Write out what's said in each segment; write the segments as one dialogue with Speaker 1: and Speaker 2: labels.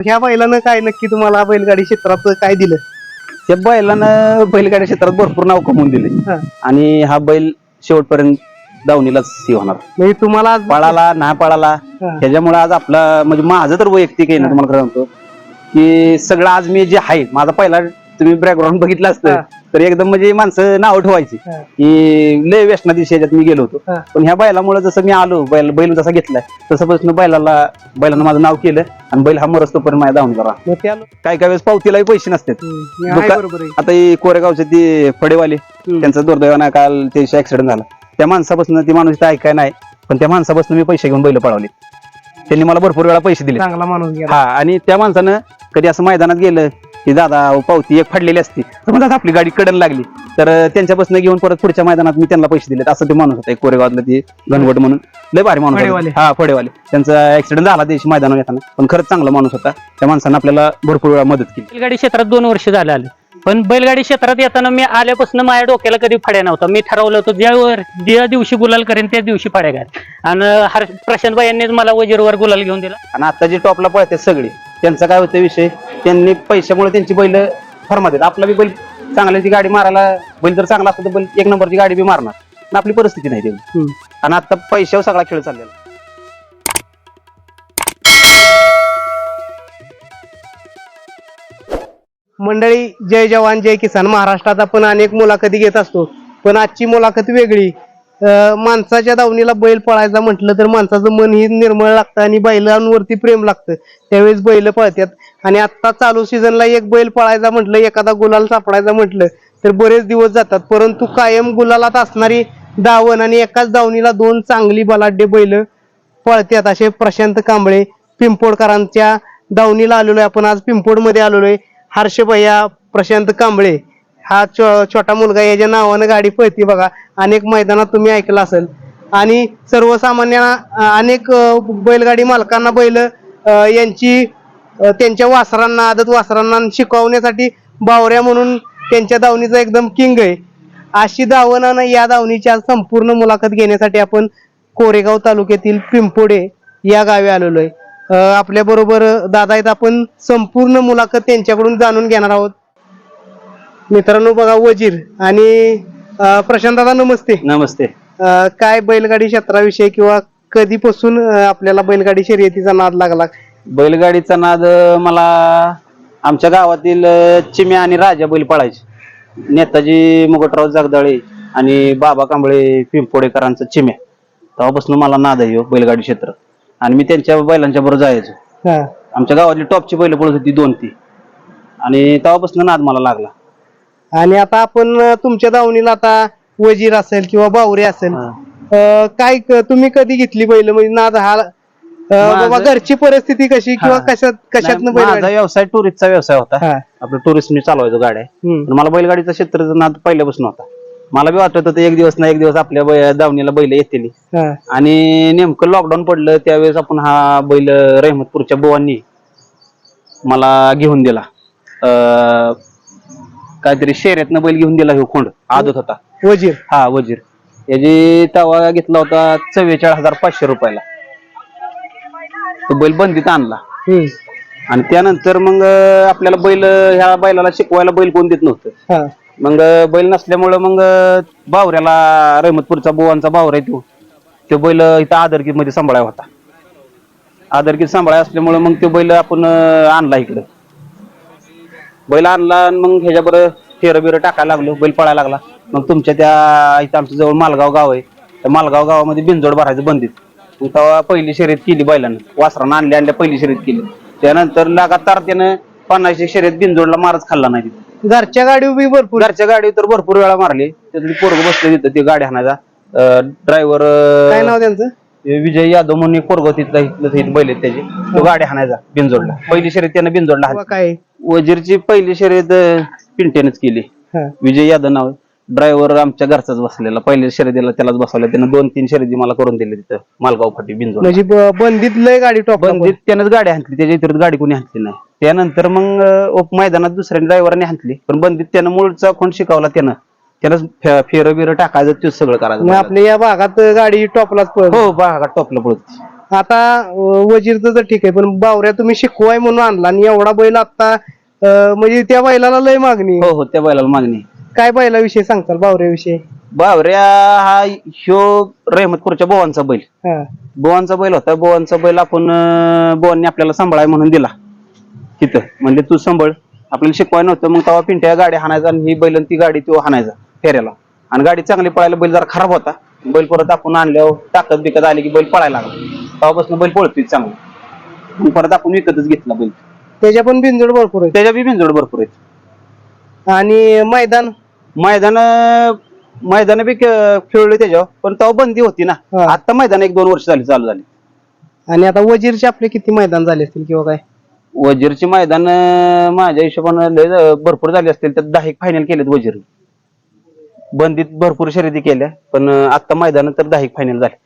Speaker 1: ह्या बैलानं काय नक्की तुम्हाला बैलगाडी क्षेत्रात काय दिलं
Speaker 2: त्या बैलानं बैलगाडी क्षेत्रात भरपूर नाव कमवून दिले
Speaker 1: हा.
Speaker 2: आणि हा बैल शेवटपर्यंत दावणीलाच सी होणार
Speaker 1: म्हणजे तुम्हाला आज
Speaker 2: पळाला ना पळाला
Speaker 1: हा.
Speaker 2: त्याच्यामुळे आज आपला म्हणजे माझं तर वैयक्तिक आहे ना तुम्हाला खरं सांगतो की सगळं आज मी जे आहे माझा पहिला तुम्ही बॅकग्राऊंड बघितलं. असतं तर एकदम म्हणजे माणसं नाव ठेवायची. की लय व्यसना दिवशी याच्यात मी गेलो होतो. पण ह्या बैलामुळे जसं मी आलो बैल बैल जसा घेतलाय तसंपासून बैलाला बैलानं माझं नाव केलं आणि बैल हा मरस तोपर्यंत माझ्या धावून करा काय काय वेळेस पावतीलाही पैसे नसतात.
Speaker 1: आहे
Speaker 2: आता कोरेगावचे ते फडेवाले. त्यांचं दुर्दैवानं काल ते ऍक्सिडेंट झाला. त्या माणसापासून ती माणूस इथं ऐकाय नाही पण त्या माणसापासून मी पैसे घेऊन बैल पळवले. त्यांनी मला भरपूर वेळा पैसे दिले
Speaker 1: चांगला माणूस
Speaker 2: हा आणि त्या माणसानं कधी असं मैदानात गेलं की दादा अहो, पावती एक फाडलेली असती. तर दादा आपली गाडी कडन लागली. तर त्यांच्यापासून घेऊन परत पुढच्या मैदानात मी त्यांना पैसे दिले असं ते माणूस होता. एक कोरेगावातलं ते घनवट म्हणून. लय भारी माणूस
Speaker 1: फडेवाले.
Speaker 2: होता. हा फडेवाले. त्यांचा ऍक्सिडेंट झाला त्याशी मैदानावर येताना. पण खरंच चांगला माणूस होता. त्या माणसानं आपल्याला भरपूर वेळा मदत केली.
Speaker 3: बैलगाडी क्षेत्रात दोन वर्ष झाले आले. पण बैलगाडी क्षेत्रात येताना मी आल्यापासून माझ्या डोक्याला कधी फड्या नव्हता. मी ठरवलं होतं ज्यावर ज्या दिवशी गुलाल करेन त्या दिवशी फड्या घाल आणि हर प्रशांत यांनीच मला वजीरवर गुलाल घेऊन दिला.
Speaker 2: आणि आता जे टॉपला पळतात सगळे त्यांचा काय होतं विषय? त्यांनी पैशामुळे त्यांची बैल फर्मात आहेत. आपला बी बैल चांगल्याची गाडी मारायला बैल जर चांगला असतो तर बैल एक नंबरची गाडी बी मारणार. आपली परिस्थिती नाही
Speaker 1: हम्म.
Speaker 2: आणि आता पैशावर सगळा खेळ चाललेला
Speaker 1: मंडळी जय जवान जय किसान. महाराष्ट्रात आपण अनेक मुलाखती घेत असतो पण आजची मुलाखत वेगळी. माणसाच्या दावणीला बैल पळायचा म्हटलं तर माणसाचं मन ही निर्मळ लागतं आणि बैलांवरती प्रेम लागतं. त्यावेळेस बैल पळतात आणि आत्ता चालू सीझनला एक बैल पळायचा म्हटलं एखादा गुलाल सापडायचा म्हटलं तर बरेच दिवस जातात. परंतु कायम गुलालात असणारी दावण आणि एकाच दावणीला दोन चांगली बलाढ्य बैल पळतात असे प्रशांत कांबळे पिंपोडकरांच्या दावणीला आलेलो आहे आपण आज पिंपोडमध्ये आलेलो आहे हर्षभैया प्रशांत कांबळे हा छो- छोटा मुलगा याच्या नावानं गाडी पळती बघा. अनेक मैदानात तुम्ही ऐकलं असेल. आणि सर्वसामान्य अनेक बैलगाडी मालकांना बैल यांची त्यांच्या वासरांना आदत वासरांना शिकवण्यासाठी बावऱ्या म्हणून त्यांच्या धावणीचा एकदम किंग आहे. अशी दावणानं या धावणीच्या आज संपूर्ण मुलाखत घेण्यासाठी आपण कोरेगाव तालुक्यातील पिंपोडे या गावी आलेलो आहे. आपल्या बरोबर दादा आहेत. आपण संपूर्ण मुलाखत त्यांच्याकडून जाणून घेणार आहोत. मित्रांनो बघा वजीर आणि प्रशांत दादा नमस्ते.
Speaker 2: नमस्ते.
Speaker 1: काय बैलगाडी क्षेत्राविषयी किंवा कधीपासून आपल्याला बैलगाडी शर्यतीचा नाद लागला?
Speaker 2: बैलगाडीचा नाद मला आमच्या गावातील चिम्या आणि राजा बैल पळायचे. नेताजी मुगटराव जगदाळे आणि बाबा कांबळे पिंपोडेकरांचा चिम्या. तेव्हापासून मला नाद आहे ह्यो बैलगाडी क्षेत्र आणि मी त्यांच्या बैलांच्या बरोबर जायचो.
Speaker 1: हा.
Speaker 2: आमच्या गावातली टॉपची बैल पळत होती दोन ती. आणि तेव्हापासून नाद मला लागला.
Speaker 1: आणि आता आपण अं, तुमच्या दावणीला आता वजीर असेल किंवा बावरे असेल
Speaker 2: हा.
Speaker 1: अं, काय क- तुम्ही कधी घेतली बैल? म्हणजे नाद हा अं, बाबा घरची परिस्थिती कशी किंवा
Speaker 2: हा.
Speaker 1: कशात कशातनं
Speaker 2: नाही, माझा
Speaker 1: बैल
Speaker 2: व्यवसाय टुरिस्टचा व्यवसाय होता.
Speaker 1: हा.
Speaker 2: आपलं टुरिस्ट मी चालवायचो गाड्या.
Speaker 1: हम्म.
Speaker 2: पण मला बैलगाडीचा क्षेत्राचा नाद पहिल्यापासून होता. मला बी वाटत होतं एक दिवस ना एक दिवस आपल्या बै- दावणीला बैल येतील.
Speaker 1: हा.
Speaker 2: आणि नेमकं लॉकडाऊन पडलं त्यावेळेस आपण हा बैल रहमतपूरच्या बुवांनी मला घेऊन दिला. अं, काहीतरी शर्यतनं बैल घेऊन दिला ह्यो खोंड आदत होता.
Speaker 1: वजीर.
Speaker 2: हा वजीर. याची तवा घेतला होता चव्वेचाळीस हजार पाचशे रुपयाला. तो बैल बंदीत आणला.
Speaker 1: हम्म.
Speaker 2: आणि त्यानंतर मग अं, आपल्याला बैल ह्या बैलाला शिकवायला बैल कोण देत नव्हतं.
Speaker 1: हा.
Speaker 2: मग बैल नसल्यामुळं मग बावऱ्याला रहमतपूरचा बुवांचा बावर आहे तो. तो बैल इथं आदरकीत मध्ये होता. आदरकीत सांभाळा असल्यामुळं मग तो बैल आपण अं, आणला इकडं. बैल आणला आणि मग ह्याच्याबरोबर फेरं बिरं टाकायला लागलो. बैल पळायला लागला. मग तुमच्या त्या इथं आमच्या जवळ मालगाव गाव आहे. त्या मालगाव गावामध्ये बिनजोड भरायचं बंदीत. मग तेव्हा पहिली शर्यत केली बैलानं. वासरानं आणल्या आणल्या पहिली शर्यत केली. त्यानंतर लगातार त्यानं पन्नासशे शर्यत बिनजोडला मारच खाल्ला नाही. तिथं.
Speaker 1: घरच्या गाडी बी भरपूर.
Speaker 2: घरच्या गाडी तर भरपूर वेळा मारली. त्यातली पोरग बसले तिथं ते गाडी हाणायचा ड्रायव्हर
Speaker 1: काय नाव त्यांचं?
Speaker 2: विजय यादव म्हणून एक पोरग तिथला बैल त्याचे. तो गाडी हाणायचा बिनजोडला. पहिली शर्यत त्यानं हाणली.
Speaker 1: काय?
Speaker 2: वजीरची पहिली शर्यत अं, पिंट्यानेच केली. विजय यादव नाव ड्रायव्हर आमच्या घरचाच बसलेला. पहिल्या शर्यतीला त्यालाच बसवलं. त्यानं दोन तीन शर्यती मला करून दिले तिथं. मालगाव फाटी बिनजोड
Speaker 1: म्हणजे ब- बंदीत लय गाडी टॉप
Speaker 2: बंदीत त्यानंच गाडी हाणली त्याच्या इतर गाडी कोणी हाणली नाही. त्यानंतर मग अं, ओप मैदानात दुसऱ्या ड्रायव्हरने हाणली पण बंदीत त्यानं मूळचा खोंड शिकवला त्यानं? त्यानं फेर बिर टाकायचं ते सगळं करायचं.
Speaker 1: आपल्या या भागात गाडी टॉपलाच पळत
Speaker 2: हो बघा टॉपला पळत
Speaker 1: आता अं, वजीरचं तर ठीक आहे पण बावऱ्या तुम्ही शिकवाय म्हणून आणला आणि एवढा बैल आता अं, म्हणजे त्या बैलाला लय मागणी. आहे.
Speaker 2: हो हो त्या बैलाला मागणी.
Speaker 1: काय बैलाविषयी सांगताल बावऱ्याविषयी?
Speaker 2: बावऱ्या हा ह्यो रहमतपूरच्या बोवांचा बैल.
Speaker 1: हा.
Speaker 2: बोवांचा बैल होता. बोवांचा बैल आपण अं, बोवांनी आपल्याला सांभाळाय म्हणून दिला. तिथं म्हणजे तू सांभाळ. आपल्याला शिकवाय नव्हतं. मग तेव्हा पिंट्या गाडी हाणायचा आणि ही बैल आणि ती गाडी तो हाणायचा फेऱ्याला. आणि गाडी चांगली पळायला बैल जरा खराब होता. बैल परत आपण आणल्यावर ताकद बिकत आली की बैल पळायला लागला. तेव्हापासून बैल पळतोय चांगला. मग परत आपण विकतच घेतला बैल.
Speaker 1: त्याच्या पण बिनजोड भरपूर आहेत.
Speaker 2: त्याच्या बी बिनजोड भरपूर आहेत.
Speaker 1: आणि मैदान?
Speaker 2: मैदान मैदान बी खे- खेळले त्याच्यावर पण तेव्हा बंदी होती ना.
Speaker 1: हा.
Speaker 2: आता मैदान एक दोन वर्ष झाली चालू झाली.
Speaker 1: आणि आता वजीरचे आपले किती मैदान झाले असतील किंवा काय?
Speaker 2: वजीरची मैदान माझ्या हिशोबानं लय ज- भरपूर झाली असतील त्यात दहा एक फायनल केलेत वजीर. बंदीत भरपूर शर्यती केल्या पण आता मैदान तर दहा एक फायनल झाले.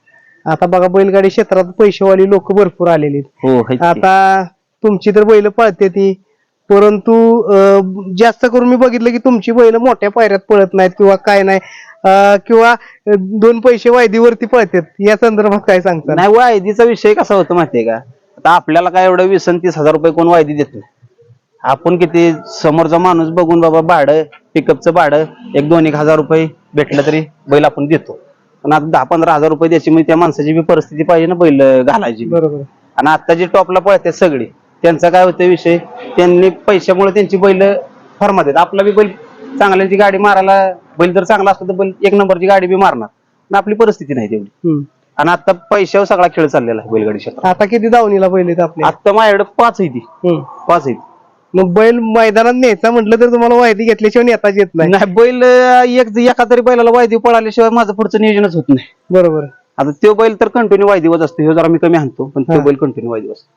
Speaker 1: आता बघा बैलगाडी क्षेत्रात पैसेवाली लोक भरपूर आलेली आहेत.
Speaker 2: हो आहेत की.
Speaker 1: आता तुमची तर बैल पळते ती. परंतु जास्त करून मी बघितलं की तुमची बैल मोठ्या पायऱ्यात पळत नाहीत किंवा काय नाही. किंवा दोन पैसे वायदीवरती पळतात. या संदर्भात काय सांगता
Speaker 2: नाही वायदीचा विषय कसा होतो माहितीये का? आता आपल्याला काय एवढं वीस आणि तीस हजार रुपये कोण वायदी देत नाही. आपण किती समोरचा माणूस बघून बाबा भाडं पिकअपचं भाडं एक दोन एक हजार रुपये भेटलं तरी बैल आपण देतो. पण आता दहा पंधरा हजार रुपये द्यायची म्हणजे त्या माणसाची बी परिस्थिती पाहिजे ना बैल घालायची.
Speaker 1: बरोबर.
Speaker 2: आणि आता जी टॉपला पळतात सगळी. त्यांचा काय होतं विषय? त्यांनी पैशामुळे त्यांची बैल फॉर्मात आहेत. आपला बी बैल चांगल्याची गाडी मारायला बैल जर चांगला असतो तर बैल एक नंबरची गाडी बी मारणार. पण आपली परिस्थिती नाही तेवढी. आणि आता पैशावर सगळा खेळ चाललेला आहे बैलगाडी क्षेत्रात.
Speaker 1: आता किती दावणीला बैल आहेत आपले?
Speaker 2: आता माझ्याकडे पाच आहे ती. पाच आहे
Speaker 1: मग बैल मैदानात न्यायचा म्हटलं तर तुम्हाला वायदी घेतल्याशिवाय नेताच येत नाही.
Speaker 2: बैल एक एका तरी बैलाला वायदी पळाल्याशिवाय माझं पुढचं नियोजनच होत नाही.
Speaker 1: बरोबर.
Speaker 2: आता तो बैल तर कंटिन्यू वायदीवत असतो. ह्यो जरा मी कमी आणतो पण
Speaker 1: हा.
Speaker 2: तो बैल कंटिन्यू वायदी असतो.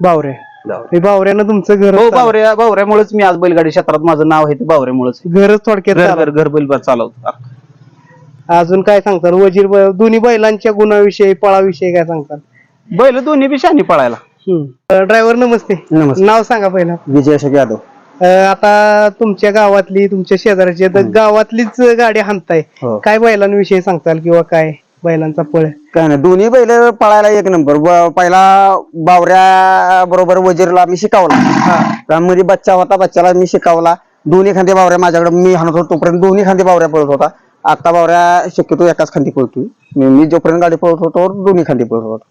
Speaker 1: बावऱ्या हे बावऱ्यानं तुमचं घर
Speaker 2: हो बावऱ्या बावऱ्यामुळेच मी आज बैलगाडी क्षेत्रात माझं नाव आहे ते बावऱ्यामुळेच.
Speaker 1: घरच थोडक्यात
Speaker 2: घर. घर घर बैल चालवतो.
Speaker 1: अजून काय सांगतात वजीर ब- दोन्ही बैलांच्या गुणाविषयी पळाविषयी काय सांगतात
Speaker 2: बैल दोन्ही बी शानी पळायला.
Speaker 1: ड्रायव्हर नमस्ते.
Speaker 2: नमस्ते.
Speaker 1: नाव सांगा पहिला.
Speaker 2: विजय अशोक यादव.
Speaker 1: अं, आता तुमच्या गावातली तुमच्या शेजारची आता गावातलीच गाडी हाणताय.
Speaker 2: हो.
Speaker 1: काय बैलांविषयी सांगताल किंवा काय? बैलांचा पळ.
Speaker 4: काय नाही दोन्ही बैल पळायला एक नंबर. ब- पहिला बावऱ्या बरोबर वजीरला मी शिकवला. त्यामध्ये बच्चा होता बच्चाला मी शिकवला. दोन्ही खांदे बावऱ्या माझ्याकडे मी हाणत होतो तोपर्यंत दोन्ही खांदे बावऱ्या पळत होता. आता बावऱ्या शक्यतो एकाच खांदी पळतोय. मी मी जोपर्यंत गाडी पळत होतो दोन्ही खांदी पळत होतो.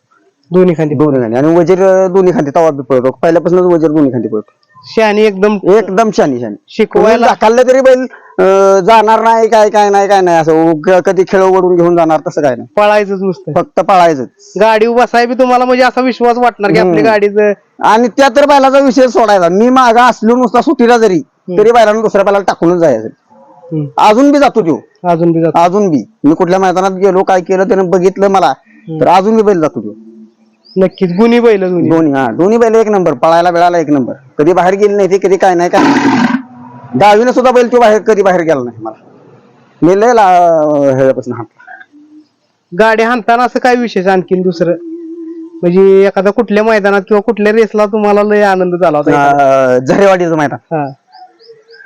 Speaker 1: दोन्ही खांदी.
Speaker 4: दोन्ही खांदी. आणि वजीर दोन्ही खांदी तवा बी पळतो पहिल्यापासूनच वजीर दोन्ही खांदी पळतो.
Speaker 1: शहाणी एकदम
Speaker 4: एकदम शानी शानी
Speaker 1: शिकवायला
Speaker 4: खाल्लं तरी बैल अं, जाणार नाही काय काय नाही काय नाही असं कधी खेळ ओढून घेऊन जाणार तसं काय नाही.
Speaker 1: पळायचंच नुसतं.
Speaker 4: फक्त पळायचं
Speaker 1: गाडी बसाय बी तुम्हाला म्हणजे असा विश्वास वाटणार की आपल्या गाडीचं
Speaker 4: आणि त्या तर बैलाचा विषय सोडायचा. मी मागा असलो नुसता सुट्टीला जरी तरी बैलानं दुसऱ्या बैलाला टाकूनच जायचं.
Speaker 1: हम्म.
Speaker 4: अजून बी जातो तो
Speaker 1: अजून बी जात.
Speaker 4: अजून बी. मी कुठल्या मैदानात गेलो काय केलं त्यानं बघितलं मला. तर अजून बी बैल जातो तो
Speaker 1: नक्कीच. गुन्ही बैल दोन्ही
Speaker 4: दोन्ही हा. दोन्ही बैल एक नंबर. पळायला बिळायला एक नंबर. कधी बाहेर गेली नाही ती कधी काय नाही काय नाही. दहावीनं सुद्धा बैल तो बाहेर कधी बाहेर गेला नाही मला. मी लय ला- ह्याच्यापासून
Speaker 1: गाडी हाणताना असं काय विशेष आणखीन दुसरं? म्हणजे एखादा कुठल्या मैदानात किंवा कुठल्या रेसला तुम्हाला लय आनंद झाला होता एखादा?
Speaker 4: अं, झरेवाडीचं मैदान.
Speaker 1: हा.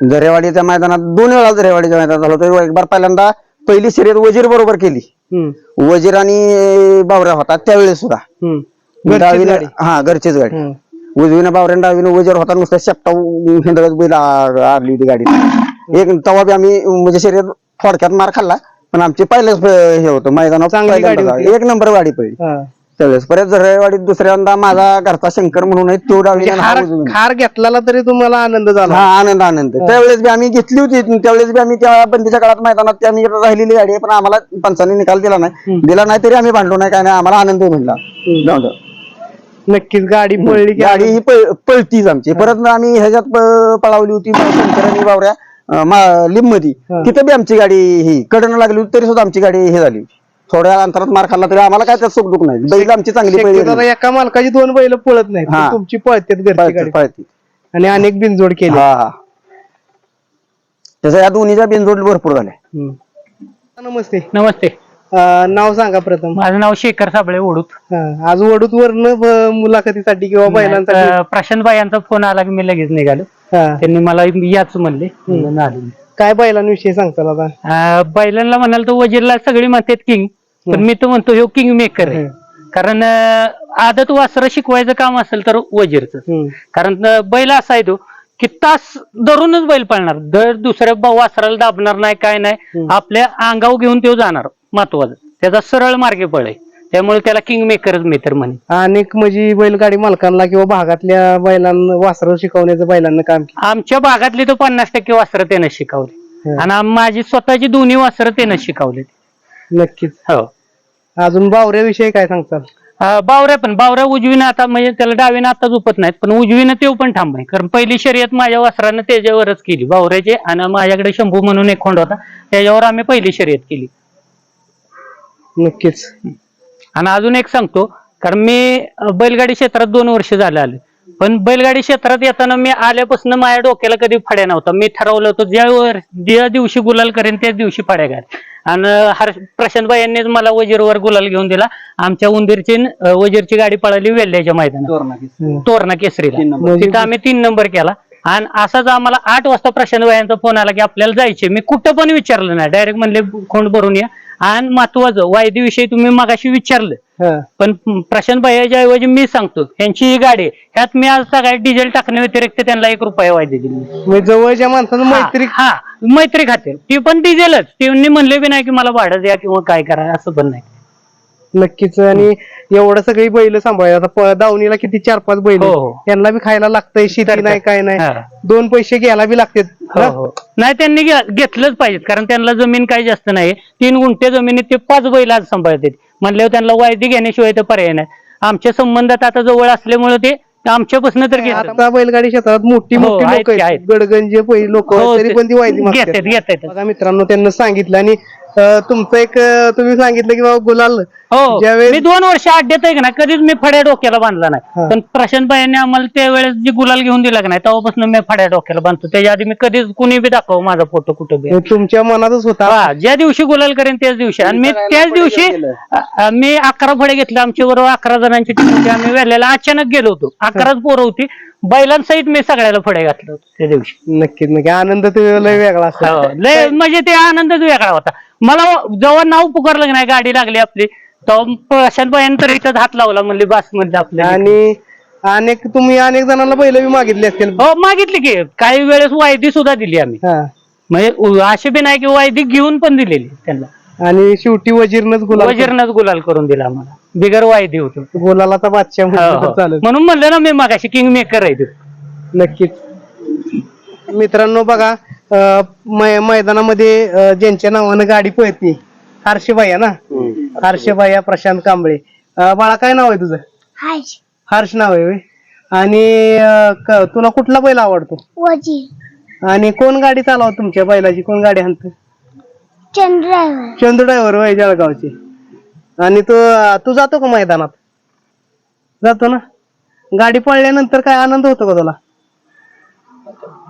Speaker 4: झरेवाडीच्या मैदानात दोन वेळा झरेवाडीच्या मैदानात झालं होतं. एक बार पहिल्यांदा पहिली शर्यत वजीर बरोबर केली.
Speaker 1: हम्म.
Speaker 4: वजीर आणि बावऱ्या होता त्यावेळेस सुद्धा.
Speaker 1: हम्म.
Speaker 4: हा घरचीच गाडी. उजवीनं बावऱ्यानं डावीनं वजीर होता नुसतं शेपटा हिंदळत बैल आ- आरली होती गाडी एक तवा बी आम्ही म्हणजे शर्यत थोडक्यात मार खाल्ला पण आमची पहिलेच हे होतं मैदानात
Speaker 1: चांगली
Speaker 4: पहिल्यांदा
Speaker 1: गाडी.
Speaker 4: एक नंबर गाडी पडली
Speaker 1: हा.
Speaker 4: त्यावेळेस परत झरेवाडीत दुसऱ्यांदा माझा घरचा शंकर म्हणून आहे तो डावी
Speaker 1: म्हणजे हार हार घेतलेला तरी तुम्हाला आनंद झाला.
Speaker 4: हा आनंद आनंद. त्यावेळेस बी आम्ही घेतली होती त्यावेळेस बी आम्ही त्या बंदीच्या काळात मैदानात ती आम्ही राहिलेली गाडी आहे पण आम्हाला पंचांनी निकाल दिला नाही. दिला नाही तरी आम्ही भांडलो नाही काय नाही आम्हाला आनंद म्हणला जाऊ द्या.
Speaker 1: नक्कीच गाडी पळली की
Speaker 4: गाडी ही पळ- पळतीच आमची. परत आम्ही ह्याच्यात प- पळावली होती शंकर आणि बावऱ्या लिंबमध्ये
Speaker 1: हा.
Speaker 4: तिथं बी आमची गाडी ही कडनं लागली होती तरी सुद्धा आमची गाडी हे झाली. थोड्या अंतरात मार खाल्ला तरी आम्हाला काय त्यात सुख दुख नाही. बैल आमची चांगली
Speaker 1: शक्यतो
Speaker 4: पहिली
Speaker 1: आता एका मालकाची दोन बैल पळत नाहीत
Speaker 4: हा.
Speaker 1: पण तुमची पळतात घरची
Speaker 4: पळती
Speaker 1: गाडी.
Speaker 4: पळती
Speaker 1: आणि अनेक बिनजोड केली.
Speaker 4: हा हा. त्याच्या या दोन्हीच्या बिनजोड भरपूर झाल्या.
Speaker 1: हम्म. नमस्ते.
Speaker 3: नमस्ते.
Speaker 1: अं, नाव सांगा प्रथम.
Speaker 3: माझं नाव शेखर साबळे ओढूत.
Speaker 1: हा, आज वडूत वरन मुलाखतीसाठी किंवा बैलांसाठी?
Speaker 3: अं, प्रशांत बाई यांचा फोन आला की मी लगेच निघालो.
Speaker 1: हा.
Speaker 3: त्यांनी मला याच म्हणले म्हणून आलो. मी.
Speaker 1: काय बैलांविषयी सांगताल आता?
Speaker 3: अं, बैलांना म्हणाल तर वजीरला सगळी म्हणतात किंग पण मी तर म्हणतो ह्यो किंग मेकर आहे. कारण अं, आदत वासरं शिकवायचं काम असेल तर वजीरच. कारण अं, बैल असा आहे तो की तास धरूनच बैल पळणार. दर दुसऱ्या ब- वासराला दाबणार नाही काय नाही.
Speaker 1: हम्म.
Speaker 3: आपल्या अंगावर घेऊन तो जाणार महत्वाचं. त्याचा सरळ मार्गे पळ. आहे त्यामुळे त्याला किंग मेकरच मेकर म्हणे
Speaker 1: अनेक म्हणजे बैलगाडी मालकांना किंवा भागातल्या बैलांना वासरं शिकवण्याचं बैलांना काम केलं.
Speaker 3: आमच्या भागातली तो पन्नास टक्के वासरं त्यानं शिकवली. आणि आम- माझी स्वतःची दोन्ही वासरं त्यानं शिकवली.
Speaker 1: नक्कीच.
Speaker 3: हो.
Speaker 1: अजून बावऱ्याविषयी काय सांगताल?
Speaker 3: अं, बावऱ्या पण बावऱ्या उजवीनं आता म्हणजे त्याला डावीनं आता झोपत नाहीत पण उजवीनं ते पण थांब आहे. कारण पहिली शर्यत माझ्या वासरानं त्याच्यावरच केली बावऱ्याचे आणि माझ्याकडे शंभू म्हणून एक खोंड होता त्याच्यावर आम्ही पहिली शर्यत केली.
Speaker 1: नक्कीच.
Speaker 3: आणि अजून एक सांगतो कारण मी बैलगाडी क्षेत्रात दोन वर्ष झाले आले. पण बैलगाडी क्षेत्रात येताना मी आल्यापासून माझ्या डोक्याला कधी फड्या नव्हता. मी ठरवलं होतं ज्यावर ज्या दिवशी गुलाल करेन त्याच दिवशी फड्या घाल आणि हर प्रशांतबाई यांनीच मला वजीरवर गुलाल घेऊन दिला. आमच्या उंदीरची वजीरची गाडी पळाली वेल्ह्याच्या मैदानात. तोरणा केसरीला.
Speaker 2: तीन नंबर.
Speaker 1: म्हणजे-
Speaker 3: तिथं आम्ही तीन नंबर केला. आणि असाच आम्हाला आठ वाजता प्रशांत यांचा फोन आला की आपल्याला जायचे मी कुठं पण विचारलं नाही. डायरेक्ट म्हणले खोंड भरून या. आणि महत्वाचं वायदी विषयी तुम्ही मगाशी विचारलं.
Speaker 1: हा.
Speaker 3: पण प्रशांत भैयाच्या ऐवजी मी सांगतो यांची ही गाडी आहे. ह्यात मी आज सगळ्यात डिझेल टाकण्या व्यतिरिक्त त्यांना एक रुपया वायदे दिली.
Speaker 1: म्हणजे जवळच्या माणसानं मैत्री
Speaker 3: हा हा, मैत्री खाते. ती पण डिझेलच त्यांनी म्हणले बी नाही की मला भाडं द्या किंवा काय करा असं पण नाही.
Speaker 1: नक्कीच. आणि एवढं सगळी बैल सांभाळायला आता दावणीला किती? चार पाच बैल.
Speaker 3: हो, हो.
Speaker 1: त्यांना बी खायला लागतंय शेती नाही काय नाही.
Speaker 3: हा.
Speaker 1: दोन पैसे घ्यायला बी लागतात
Speaker 3: हो, हो. नाही त्यांनी घे- घेतलंच पाहिजे कारण त्यांना जमीन काही जास्त नाही. तीन गुंठे जमिनीत ते पाच बैल आज सांभाळतात. म्हणल्यावर त्यांना वायदी घेण्याशिवाय तर पर्याय नाही. आमच्या संबंधात आता जवळ असल्यामुळे ते आमच्यापासून तर घेतात.
Speaker 1: आता बैलगाडी क्षेत्रात मोठी
Speaker 3: हो,
Speaker 1: मोठी
Speaker 3: आहेत
Speaker 1: लोक
Speaker 3: की
Speaker 1: आहेत.
Speaker 3: आहेत.
Speaker 1: गडगंजे लोक
Speaker 3: हो,
Speaker 1: तरी
Speaker 3: ते-
Speaker 1: पण ती
Speaker 3: घेतात घेतात.
Speaker 1: बघा मित्रांनो त्यांना सांगितलं आणि अं, तुमचं एक अं, तुम्ही सांगितलं की बाबा गुलाल
Speaker 3: हो
Speaker 1: ज्यावेळेस-
Speaker 3: मी दोन वर्ष अड्ड्यात आहे का ना कधीच मी फड्या डोक्याला बांधला
Speaker 1: हा.
Speaker 3: नाही पण प्रशांत यांनी आम्हाला त्यावेळेस जी गुलाल घेऊन दिला का नाही तेव्हापासून मी फड्या डोक्याला बांधतो. त्याच्या आधी मी कधीच कुणी बी दाखव माझा फोटो कुठं बी.
Speaker 1: तुमच्या मनातच होता.
Speaker 3: हा ज्या दिवशी गुलाल करेन त्याच दिवशी. आणि मी त्याच दिवशी अ- अ, मी अकरा फळे घेतले आमच्या बरोबर अकरा जणांची टीम होती. आम्ही वेळेला अचानक गेलो होतो. अकराच पोरं होती. बैलांसहित मी सगळ्याला फळे घातलं होतं त्या दिवशी.
Speaker 1: नक्कीच नक्की. आनंद तो लय वेगळा
Speaker 3: हो, लय म्हणजे ते आनंदच वेगळा होता. मला जेव्हा नाव पुकारलं की नाही गाडी लागली आपली तेव्हा प्रशांत तर इथं हात लावला म्हणले बास म्हणजे आपल्या
Speaker 1: आणि अनेक तुम्ही अनेक जणांना बैल बी मागितले असतील.
Speaker 3: हो मागितली की काही वेळेस वायदी सुद्धा दिली आम्ही.
Speaker 1: हा.
Speaker 3: म्हणजे उ- असे बी नाही की वायदी घेऊन पण दिलेली त्यांना.
Speaker 1: आणि शेवटी वजीरनच गुलाल
Speaker 3: वजीरनच गुलाल करून दिला आम्हाला. बिगर वायदी होतो.
Speaker 1: गुलालाचा बादशाह
Speaker 3: हो,
Speaker 1: तर
Speaker 3: हो.
Speaker 1: चालेल.
Speaker 3: म्हणून म्हणलं ना मी मागाशी किंग मेकर आहे तो.
Speaker 1: नक्कीच. मित्रांनो बघा मै- मैदानामध्ये ज्यांच्या नावानं गाडी पळते हर्षभाई ना? हर्षभाई प्रशांत कांबळे. अं, बाळा काय नाव आहे तुझं? हर्ष. नाव आहे होय? आणि अं, क- तुला कुठला बैल आवडतो?
Speaker 5: वजीर
Speaker 1: आणि कोण गाडी चालवत तुमच्या बैलाची? कोण गाडी आणत
Speaker 5: चंद्रावर
Speaker 1: चंदू ड्रायव्हर वय जळगावची. आणि तू तू जातो का मैदानात? जातो ना? गाडी पळल्यानंतर काय आनंद होतो का तुला?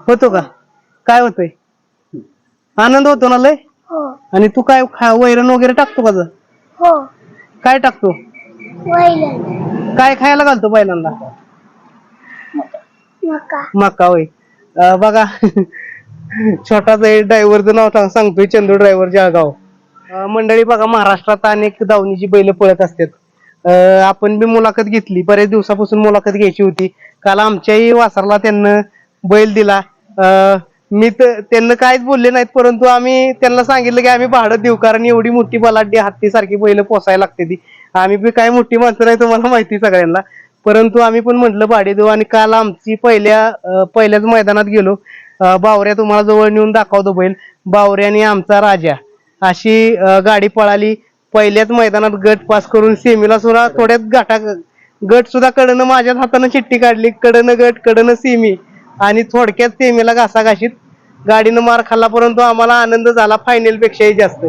Speaker 1: होतो का? काय होतोय? आनंद होतो ना लय?
Speaker 5: हो.
Speaker 1: आणि तू काय खा वैरण वगैरे टाकतो का?
Speaker 5: हो.
Speaker 1: काय टाकतो?
Speaker 5: वैलन
Speaker 1: काय खायला घालतो बैलांना
Speaker 5: मका.
Speaker 1: मका होय. अं, बघा. छोटाच ड्रायव्हरचं नाव सांग- सांगतोय चंदू ड्रायव्हर जळगाव. अं, मंडळी बघा महाराष्ट्रात अनेक दावणीची बैल पळत असतात. अं, आपण बी मुलाखत घेतली बरेच दिवसापासून मुलाखत घ्यायची होती. काल आमच्याही वासरला त्यांना बैल दिला. अं, मी तर त्यांना काहीच बोलले नाहीत परंतु आम्ही त्यांना सांगितलं की आम्ही भाडं देऊ कारण एवढी मोठी बलाढ्य हत्ती सारखी बैल पोसायला लागते ती. आम्ही बी काय मोठी माणसं नाही तुम्हाला माहिती आहे सगळ्यांना. परंतु आम्ही पण म्हटलं भाडे देऊ आणि काल आमची पहिल्या पहिल्याच मैदानात गेलो. बावऱ्या तुम्हाला जवळ नेऊन दाखवतो बैल. बावऱ्याने आमचा राजा. अशी गाडी पळाली. पहिल्याच मैदानात गट पास करून सेमीला सुद्धा थोड्यात गाठा गट सुद्धा कडनं माझ्याच हातानं चिठ्ठी काढली. कडनं गट कडनं सेमी आणि थोडक्यात सेमीला घासाघाशीत गाडीनं मार खाल्ला परंतु आम्हाला आनंद झाला फायनल पेक्षाही जास्त.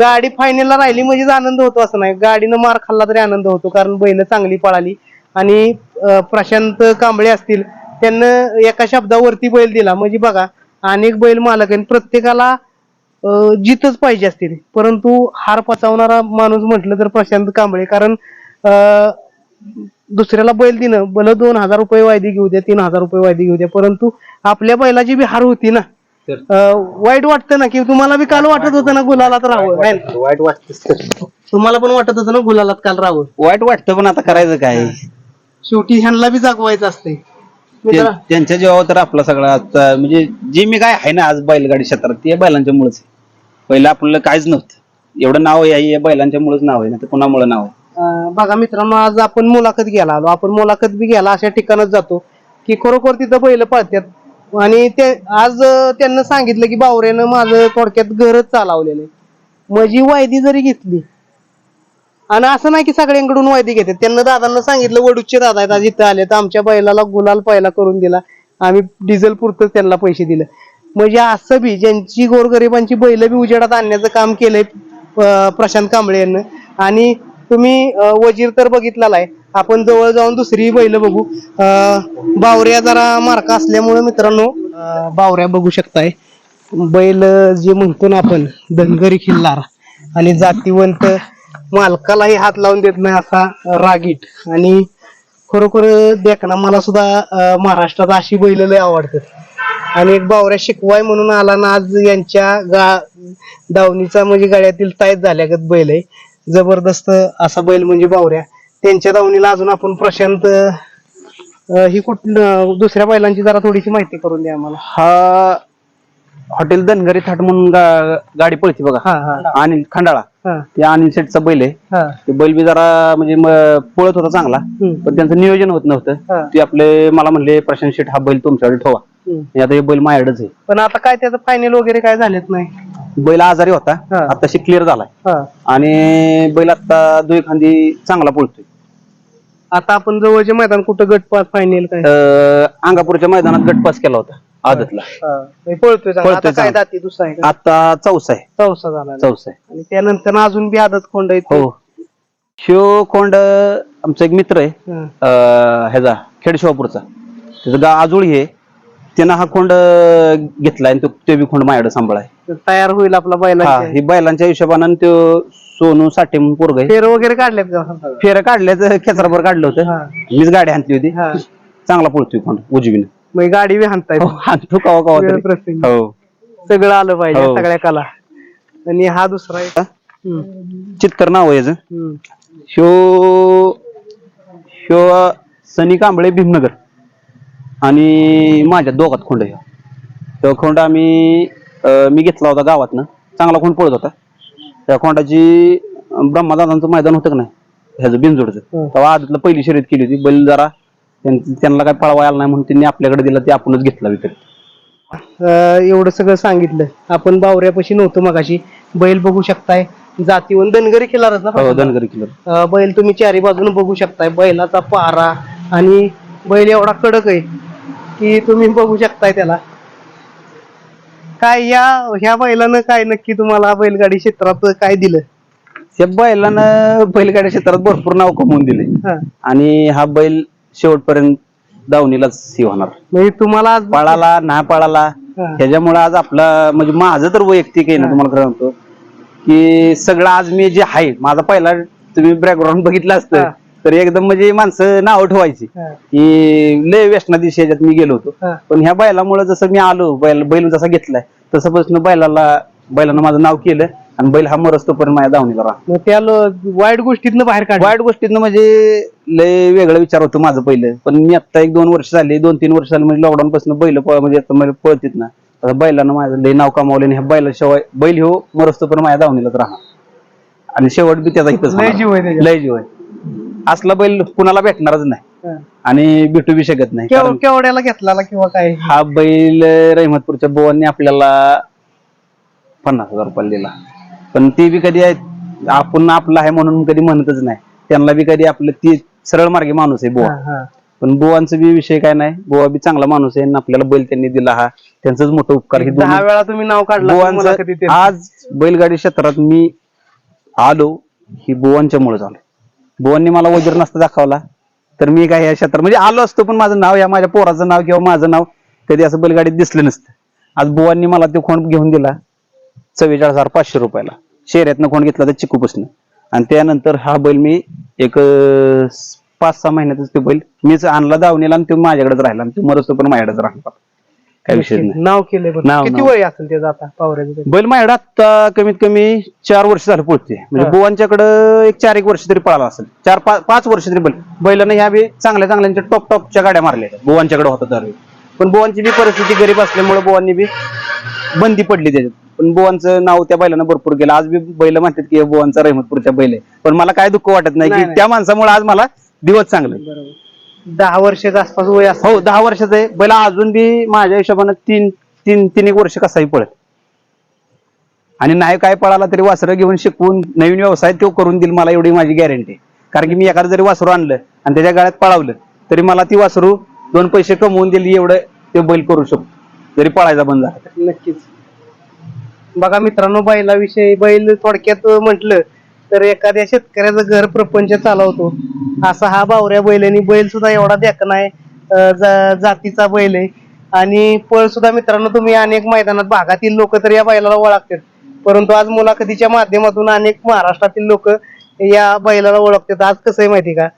Speaker 1: गाडी फायनलला राहिली म्हणजेच आनंद होतो असं नाही. गाडीनं मार खाल्ला तरी आनंद होतो कारण बैल चांगली पळाली. आणि प्रशांत कांबळे असतील त्यांना एका शब्दावरती बैल दिला. म्हणजे बघा अनेक बैल मालक आहेत प्रत्येकाला जितच पाहिजे असतील. परंतु हार पचवणारा माणूस म्हटलं तर प्रशांत कांबळे. कारण दुसऱ्याला बैल देणं भलं दोन हजार रुपये वायदी घेऊ द्या तीन हजार रुपये वायदी घेऊ द्या परंतु आपल्या बैलाची बी हार होती ना. वाईट वाटतं ना की तुम्हाला बी काल वाटत होतं ना गुलाला तर राहावं है ना?
Speaker 2: वाईट वाटत
Speaker 1: तुम्हाला पण वाटत होतं ना गुलालात काल राहावं?
Speaker 2: वाईट वाटतं पण आता करायचं काय?
Speaker 1: शेवटी ह्यांना बी जागवायचं असते
Speaker 2: ते- त्यांच्या जीवावर तर आपला सगळा आता म्हणजे जे मी काय आहे ना आज बैलगाडी क्षेत्रात ते बैलांच्या मुळेच पहिलं आपल्याला काहीच नव्हतं. एवढं नाव आहे हे बैलांच्या मुळेच नाव आहे ना तर कुणामुळे नाव आहे?
Speaker 1: बघा मित्रांनो आज आपण मुलाखत घ्यायला आलो. आपण मुलाखत बी घ्यायला अशा ठिकाणच जातो की खरोखर तिथं बैल पळतात आणि ते आज त्यांना सांगितलं की बावऱ्यानं माझं थोडक्यात घरच चालवलेलं आहे. माझी वायदी जरी घेतली आणि असं नाही की सगळ्यांकडून वायदी घेतात. त्यांना दादांना सांगितलं वडूचे दादा आहेत आज इथं आले तर आमच्या बैलाला गुलाल पहिला करून दिला. आम्ही डिझेल पुरतं त्यांना पैसे दिले. म्हणजे असं बी ज्यांची गोरगरिबांची बैल बी उजेडात आणण्याचं काम केलंय प्रशांत कांबळे यांना. आणि तुम्ही वजीर तर बघितलेला आहे. आपण जवळ जाऊन दुसरी बैल बघू. बावऱ्या जरा मार्का असल्यामुळे मित्रांनो बावऱ्या बघू शकताय. बैल जे म्हणतो ना आपण धनगरी खिल्लार. आणि जातीवंत मालकालाही हात लावून देत नाही असा रागीट. आणि खरोखर देखना मला सुद्धा महाराष्ट्रात अशी बैल लय आवडतात. आणि एक बावऱ्या शिकवाय म्हणून आला ना आज यांच्या गा दावणीचा म्हणजे गाड्यातील तायत झाल्यागत बैल आहे. जबरदस्त असा बैल म्हणजे बावऱ्या. त्यांच्या दावणीला अजून आपण प्रशांत अं, ही कुठं दुसऱ्या बैलांची जरा थोडीशी माहिती करून द्या आम्हाला.
Speaker 2: हा हॉटेल धनगरी थाट म्हणून गा- गाडी पळते बघा.
Speaker 1: हा हा.
Speaker 2: अनिल खंडाळा.
Speaker 1: हा.
Speaker 2: ते अनिल शेटचा बैल आहे.
Speaker 1: हा.
Speaker 2: ते बैल बी जरा म्हणजे म- पळत होता चांगला.
Speaker 1: हम्म.
Speaker 2: पण त्यांचं नियोजन होत
Speaker 1: हा.
Speaker 2: नव्हतं ते आपले मला म्हणले प्रशांत शेठ हा बैल तुमच्याकडे ठेवा.
Speaker 1: हम्म.
Speaker 2: आणि आता हे बैल माझ्याकडेच आहे.
Speaker 1: पण आता काय त्याचं फायनल वगैरे काय झालेच नाही?
Speaker 2: बैल आजारी होता
Speaker 1: हा.
Speaker 2: आताशी क्लिअर झालाय
Speaker 1: हा
Speaker 2: आणि बैल आता दुई खांदी चांगला पळतोय
Speaker 1: आता आपण जवळचे मैदान कुठं गट पास फायनल काय
Speaker 2: अं, अंगापूरच्या मैदानात गट पास केला होता आदतला
Speaker 1: हा. हे पळतोय चांगला.
Speaker 2: पळतोय
Speaker 1: आता काय
Speaker 2: चांगला.
Speaker 1: दाती दुसरा आहे का?
Speaker 2: आता चौसा आहे
Speaker 1: चौसा झाला ना.
Speaker 2: चौसा आहे
Speaker 1: आणि त्यानंतर अजून बी आदत खोंड आहे
Speaker 2: हो शिव खोंड आमचा एक मित्र आहे. अं, ह्याचा खेड शिवापूरचा त्याचं गाव आजुळी आहे त्यानं हा खोंड घेतलाय आणि तो ते बी खोंड माझ्याकडे सांभाळाय
Speaker 1: तर तयार होईल आपला
Speaker 2: हा
Speaker 1: बैला
Speaker 2: ही बैलांच्या हिशोबानं तो सोनू साठे म्हणून पोरग आहे
Speaker 1: फेर वगैरे काढलेत का
Speaker 2: फेरं काढल्याचं खेचराभर काढलं होतं
Speaker 1: हा.
Speaker 2: मीच गाडी आणली होती
Speaker 1: हा
Speaker 2: चांगला पळतोय खोंड उजवीनं
Speaker 1: मग गाडी बी हाणताय
Speaker 2: हो, आणतो कवा कवा
Speaker 1: वेळ
Speaker 2: तरी.
Speaker 1: प्रसंगी.
Speaker 2: हो
Speaker 1: सगळं आलं पाहिजे
Speaker 2: हो.
Speaker 1: सगळ्या कला आणि हा दुसरा आहे? हम्म.
Speaker 2: चित्तर नाव आहे याचं
Speaker 1: हम्म.
Speaker 2: शो शो सनी कांबळे भीमनगर आणि माझ्या दोघात खोंड आहे. तो खोंड आम्ही अं, मी घेतला होता गावातनं. चांगला खोंड पळत होता. त्या खोंडाची अं, ब्रह्मादादांचं मैदान होतं का नाही? ह्याचं बिनजोडचं.
Speaker 1: हं.
Speaker 2: तेव्हा आदतला पहिली शर्यत केली होती. बैल जरा त्यां- त्यांना काय पळवा आला नाही म्हणून त्यांनी आपल्याकडे दिला ते आपणच घेतला विकत.
Speaker 1: अं, एवढं सगळं सांगितलं. आपण बावऱ्यापाशी नव्हतो मगाशी. बैल बघू शकताय. जातीवन धनगरी खिलारच ना
Speaker 2: हो धनगरी किलो
Speaker 1: अं, बैल तुम्ही चारी बाजूने बघू शकताय. बैलाचा पारा आणि बैल एवढा कडक आहे. की तुम्ही बघू शकताय त्याला. काय या ह्या बैलानं काय नक्की तुम्हाला बैलगाडी क्षेत्रात काय दिलं?
Speaker 2: त्या बैलानं बैलगाड्या क्षेत्रात भरपूर नाव कमवून दिले.
Speaker 1: हा.
Speaker 2: आणि हा बैल शेवटपर्यंत दावणीलाच हे होणार.
Speaker 1: म्हणजे तुम्हाला आज
Speaker 2: पळाला ना पळाला
Speaker 1: हा.
Speaker 2: ह्याच्यामुळे आज आपला म्हणजे माझं तर वैयक्तिक आहे ना तुम्हाला खरं सांगतो. की सगळं आज मी जे आहे माझा पहिला तुम्ही बॅकग्राऊंड बघितलं
Speaker 1: हा.
Speaker 2: असतं तर एकदम म्हणजे माणसं नाव ठेवायची
Speaker 1: हा.
Speaker 2: की लय व्यसना दिवशी ह्याच्यात मी गेलो होतो
Speaker 1: हा.
Speaker 2: पण ह्या बैलामुळे जसं मी आलो बैल बैल जसा घेतलाय तसंपासून बैलाला बैलानं माझं नाव केलं आणि बैल हा मरस तोपर्यंत माझ्या दावणीला राहा
Speaker 1: त्याला वाईट गोष्टीतनं बाहेर काढ
Speaker 2: वाईट गोष्टीतनं म्हणजे लय वेगळं विचार होतं माझं पहिलं पण मी आता एक दोन वर्ष झाली दोन तीन वर्ष झाली म्हणजे लॉकडाऊन पासून बैल म्हणजे पळतीत ना आता बैलानं माझं लय नाव कमावलं आणि ह्या बैलाशिवाय बैल ह्यो मरस्तो पण माझ्या दावणीलाच राहणार आणि शेवट बी त्याचा इथंच
Speaker 1: लय. जीव आहे.
Speaker 2: लय जीव आहे असला बैल कुणाला भेटणारच नाही.
Speaker 1: हा.
Speaker 2: आणि भेटू बी शकत नाही.
Speaker 1: केव-
Speaker 2: कारण
Speaker 1: केवढ्याला घेतला किंवा काय?
Speaker 2: हा बैल रहमतपूरच्या बोवांनी आपल्याला पन्नास हजार रुपयाला दिला. पण ते बी कधी आहे आपण आपलं आहे म्हणून कधी म्हणतच नाही. त्यांना बी कधी आपलं ती सरळ मार्गी माणूस आहे बुवा.
Speaker 1: हा.
Speaker 2: पण बुवांचा बी विषय काय नाही. बुवा बी चांगला माणूस आहे आणि आपल्याला बैल त्यांनी दिला हा. त्यांचाच मोठा उपकार हे
Speaker 1: दहा
Speaker 2: दोन्ही
Speaker 1: वेळा तुम्ही नाव काढलं
Speaker 2: बुवांचं आज बैलगाडी क्षेत्रात मी आलो ही बुवांच्या मुळे झालो. बुवांनी मला वजीर नसता दाखवला. तर मी काय या क्षेत्रात म्हणजे आलो असतो पण माझं नाव या माझ्या पोराचं नाव किंवा माझं नाव कधी असं बैलगाडीत दिसलं नसतं. आज बुवांनी मला ते खोंड घेऊन दिला चव्वेचाळीस हजार पाचशे रुपयाला. शेऱ्यातनं खोंड घेतला तर चिकूपासून. आणि त्यानंतर हा बैल मी एक पाच सहा महिन्यातच ते बैल मीच आणला दावणीला आणि तो माझ्याकडेच राहिला आणि तो मरस्तो पण माझ्याकडेच राहणार काय विषय नाही.
Speaker 1: नाव केलंय बरं.
Speaker 2: नाव-
Speaker 1: किती
Speaker 2: नाव.
Speaker 1: वय असेल त्याचं आता पावऱ्याचं?
Speaker 2: बैल माझ्याकडे आता कमीत कमी चार वर्ष झालं पळते म्हणजे
Speaker 1: हा.
Speaker 2: बुवांच्याकडं एक चार एक वर्ष तरी पळाला असेल. चार पाच पाच वर्ष तरी बैल बैलानं ह्या बी चांगल्या चांगल्यांच्या टॉप टॉपच्या गाड्या मारल्या बुवांच्याकडे होता तर पण बुवांची बी परिस्थिती गरीब असल्यामुळे बुवांनी बी बंदी पडली त्याच्यात. पण बुवांचं नाव त्या बैलानं भरपूर केलं. आज बी बैल म्हणतात की हे बुवांचा रहमतपूरच्या बैल आहे. पण मला काय दुःख वाटत नाही
Speaker 1: नाही,
Speaker 2: की
Speaker 1: नाही.
Speaker 2: त्या माणसामुळे आज मला दिवस चांगले
Speaker 1: बरोबर. दहा वर्षाच्या आसपास वय असं
Speaker 2: हो दहा वर्षाचं आहे. बैल अजून बी माझ्या हिशोबानं तीन तीन तीन एक वर्ष कसाही पळत आणि नाही काय पळाला तरी वासरं घेऊन शिकवून नवीन व्यवसाय तो करून देईल मला एवढी माझी गॅरंटी कारण की मी एखादं जरी वासरू आणलं आणि त्याच्या गाड्यात पळावलं तरी मला ती वासरू दोन पैसे कमवून दिली एवढं ते बैल करू शकतो. जरी पळायचा बंद झाला.
Speaker 1: नक्कीच. बघा मित्रांनो बैलाविषयी बैल थोडक्यात म्हटलं तर एखाद्या शेतकऱ्याचं घर प्रपंच चालवतो. असा हा बावऱ्या बैल आणि बैल सुद्धा एवढा देखना आहे जा- जातीचा बैल आहे. आणि पळ सुद्धा मित्रांनो तुम्ही अनेक मैदानात भागातील लोक तर या बैलाला ओळखतात. परंतु आज मुलाखतीच्या माध्यमातून अनेक महाराष्ट्रातील लोक या बैलाला ओळखतात. आज कसं आहे माहिती का?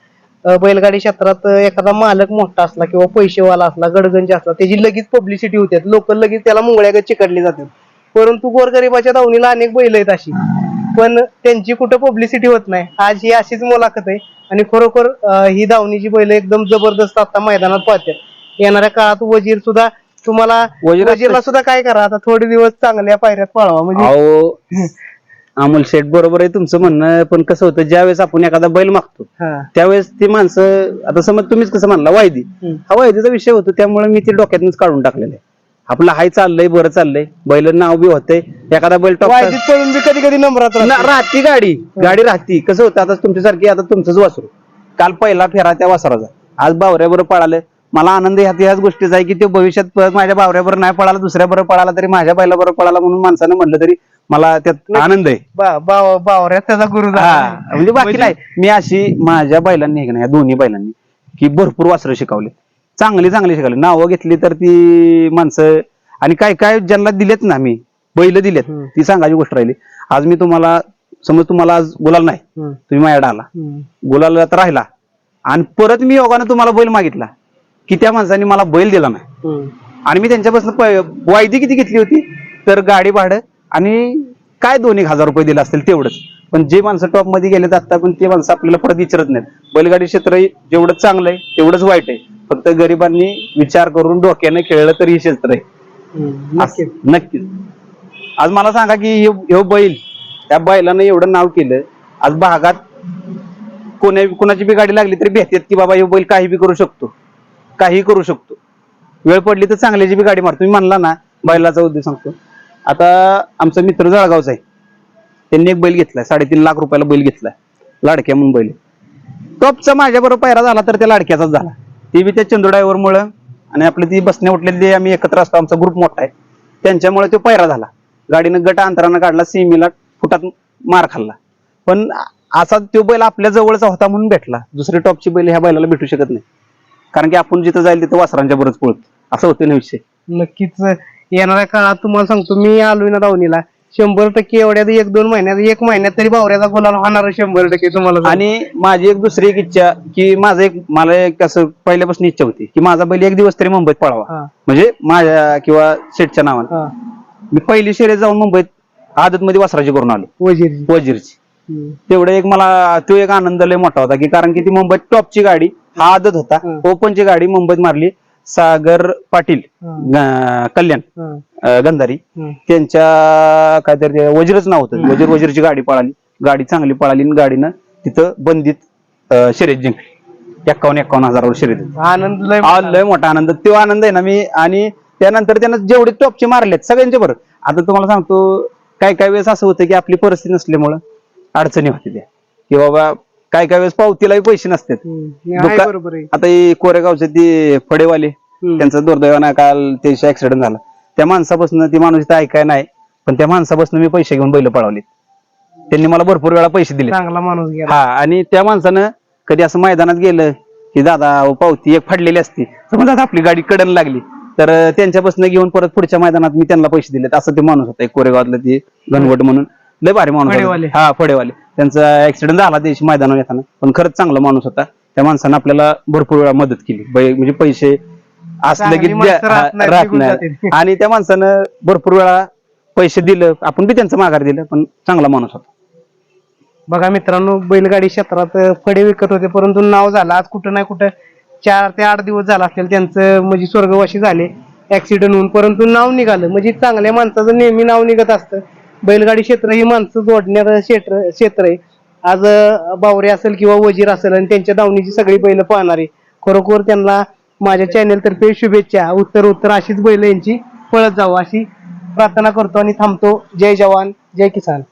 Speaker 1: बैलगाडी क्षेत्रात एखादा मालक मोठा असला किंवा पैसेवाला असला गडगंज असला त्याची लगेच पब्लिसिटी होते. लोक लगेच त्याला मुंगळ्यागत चिकटली जातात. परंतु गोरगरिबाच्या दावणीला अनेक बैल आहेत अशी. पण त्यांची कुठं पब्लिसिटी होत नाही. आज ही अशीच मुलाखत आहे. आणि खरोखर ही दावणीची बैल एकदम जबरदस्त आता मैदानात पाहतात येणाऱ्या काळात वजीर सुद्धा तुम्हाला
Speaker 2: वजीर
Speaker 1: वजीरला सुद्धा काय करा आता थोडे दिवस चांगल्या पायऱ्यात पळवा म्हणजे.
Speaker 2: अमोल शेठ बरोबर आहे तुमचं म्हणणं पण कसं होतं ज्यावेळेस आपण एखादा बैल मागतो त्यावेळेस ती माणसं आता समज तुम्हीच कसं म्हणला वायदी. हा वायदीचा विषय होतो त्यामुळे मी ते डोक्यातूनच काढून टाकलेलं आहे. आपलं हाय चाललंय बरं चाललंय. बैल नाव बी होतंय. एखादा बैल टॉप
Speaker 1: वायदीत पळून बी कधी कधी नंबरात राहते.
Speaker 2: राहती गाडी. गाडी राहती. कसं होतं आता तुमच्यासारखी आता तुमचंच वासरू. काल पहिला फेरा त्या वासराचा. आज बावऱ्याबरोबर पळालं. मला आनंद ह्यात ह्याच गोष्टीचा आहे की ते भविष्यात परत माझ्या बावऱ्याबरोबर नाही पळाला दुसऱ्या बरोबर पळाला तरी माझ्या बैलाबरोबर पळाला म्हणून माणसानं म्हणलं तरी मला त्यात आनंद आहे.
Speaker 1: बा- बा- बावऱ्यात त्याचा गुरु झाला.
Speaker 2: म्हणजे बाकी नाही. मी अशी माझ्या बैलांनी हे का नाही, या दोन्ही बैलांनी की भरपूर वासरं शिकवले. चांगली चांगली शिकवले नावं घेतली तर ती माणसं आणि काय काय ज्यांना दिलेत ना मी बैल दिलेत
Speaker 1: हम्म.
Speaker 2: ती सांगायची गोष्ट राहिली आज मी तुम्हाला समज तुम्हाला आज गुलाल नाही
Speaker 1: हम्म.
Speaker 2: तुम्ही माझ्याकडे आला
Speaker 1: हम्म.
Speaker 2: गुलाल तर राहिला आणि परत मी योगानं तुम्हाला बैल मागितला की त्या माणसाने मला बैल दिला नाही
Speaker 1: हम्म.
Speaker 2: आणि मी त्यांच्यापासून प- वायदी किती घेतली होती तर गाडी भाडं आणि काय दोन एक हजार रुपये दिले असतील तेवढंच पण जे माणसं टॉपमध्ये गेलेत आता पण ते माणसं आपल्याला परत विचारत नाहीत. बैलगाडी क्षेत्र हे जेवढं चांगलं आहे तेवढंच वाईट आहे. फक्त गरिबांनी विचार करून डोक्याने खेळलं तर हे क्षेत्र आहे.
Speaker 1: नक्कीच.
Speaker 2: आज मला सांगा की ह्यो बैल त्या बैलानं एवढं नाव केलं आज भागात कोण्या कोणाची बी गाडी लागली तरी भेटतात की बाबा ह्यो बैल काही बी करू शकतो. काही करू शकतो. वेळ पडली तर चांगल्याची बी गाडी मारतो तुम्ही म्हणला ना बैलाचा उद्देश सांगतो. आता आमचा मित्र जळगावचा आहे. त्यांनी एक बैल घेतलाय साडेतीन लाख रुपयाला बैल घेतलाय लाडक्या म्हणून बैल. टॉपचा माझ्याबरोबर पायरा झाला तर त्या लाडक्याचाच झाला. ती बी त्या चंदुडायवर मुळे आणि आपली ती बसण्या उठलेली आम्ही एकत्र असतो आमचा ग्रुप मोठा आहे त्यांच्यामुळे तो पायरा झाला. गाडीनं गट अंतरानं काढला सीमीला फुटात मार खाल्ला. पण असा तो बैल आपल्या जवळचा होता म्हणून भेटला. दुसरी टॉपची बैल ह्या बैलाला भेटू शकत नाही. कारण की आपण जिथं जाईल तिथं वासरांच्या बरोबर पळत. असं होतं ना विषय.
Speaker 1: नक्कीच. येणाऱ्या काळात तुम्हाला सांगतो मी आलोय ना दावणीला. शंभर टक्के एवढ्यात एक दोन महिन्यात एक महिन्यात तरी बावऱ्याचा गुलाल होणार शंभर टक्के तुम्हाला.
Speaker 2: आणि माझी एक दुसरी एक इच्छा की माझं एक मला एक असं पहिल्यापासून इच्छा होती की माझा बैल एक दिवस तरी मुंबईत पळावा म्हणजे माझ्या किंवा शेठच्या नावानं. मी पहिली शर्यत जाऊन मुंबईत आदत मध्ये वासराची करून आलो
Speaker 1: वजीर
Speaker 2: वजीरची. तेवढं एक मला तो एक आनंद लय मोठा होता की कारण की ती मुंबईत टॉपची गाडी हा आदत होता. ओपनची गाडी मुंबईत मारली सागर पाटील. अं, कल्याण अं, गंधारी. त्यांच्या काहीतरी ते वजीरच नाव होतं. वजीर वजीरची गाडी पळाली. गाडी चांगली पळाली आणि गाडीनं तिथं बंदीत अं, शर्यत जिंकली. एक्कावन्न एक्कावन्न हजारावर शर्यत
Speaker 1: आनंद लय
Speaker 2: हा
Speaker 1: मोठा.
Speaker 2: लय मोठा आनंद. तो आनंद आहे ना मी आणि त्यानंतर त्यानं जेवढे टॉपचे मारलेत सगळ्यांचे बरं. आता तुम्हाला सांगतो काय काय वेळेस असं होतं की आपली परिस्थिती नसल्यामुळं अडचणी होते त्या. की बाबा काय काय वेळेस पावतीलाही पैसे नसतात.
Speaker 1: हम्म. हे आहे
Speaker 2: दुका-
Speaker 1: बरोबर आहे.
Speaker 2: आता हे कोरेगावचे ते फडेवाले
Speaker 1: हम्म.
Speaker 2: त्यांचं दुर्दैवानं काल त्याचा ऍक्सिडेंट झाला. त्या माणसापासून ती माणूस इथं ऐकाय नाही पण त्या माणसापासून मी पैसे घेऊन बैल पळवले त्यांनी मला भरपूर वेळा पैसे दिले
Speaker 1: चांगला माणूस गेला.
Speaker 2: हा आणि त्या माणसानं कधी असं मैदानात गेलं की दादा अहो, पावती एक फाडलेली असती. समज आता आपली गाडी कडन लागली. तर अं, त्यांच्यापासून घेऊन परत पुढच्या मैदानात मी त्यांना पैसे दिलेत. असं ते माणूस होता एक कोरेगावातलं ते घनवट म्हणून. लय भारी माणूस
Speaker 1: फडेवाले.
Speaker 2: हा फडेवाले. त्यांचा ऍक्सिडेंट झाला दिवशी मैदानावर येताना. पण खरंच चांगला माणूस होता. त्या माणसानं आपल्याला भरपूर वेळा मदत केली. बै- म्हणजे पैसे असलं की
Speaker 1: चांगली माणसं
Speaker 2: द्या-
Speaker 1: राहत नाहीत,
Speaker 2: राहत
Speaker 1: निघून
Speaker 2: नाही.
Speaker 1: जातील.
Speaker 2: आणि त्या माणसानं भरपूर वेळा पैसे दिलं. आपण बी त्यांचं माघार दिलं पण चांगला माणूस होता.
Speaker 1: बघा मित्रांनो बैलगाडी क्षेत्रात फडे विकत होते परंतु नाव झालं. आज कुठं नाही कुठं चार ते आठ दिवस झाला असेल त्यांचं म्हणजे स्वर्गवासी झाले. ऍक्सिडेंट होऊन परंतु नाव निघालं. म्हणजे चांगल्या माणसाचं नेहमी नाव निघत असतं. बैलगाडी क्षेत्र ही माणसं जोडण्याचं क्षेत्र क्षेत्र आहे. आज बावरे असेल किंवा वजीर असेल आणि त्यांच्या दावणीची सगळी बैल पाहणारे खरोखर त्यांना माझ्या चॅनेलतर्फे शुभेच्छा. उत्तर उत्तर अशीच बैल यांची पळत जावं अशी प्रार्थना करतो आणि थांबतो. जय जवान जय किसान.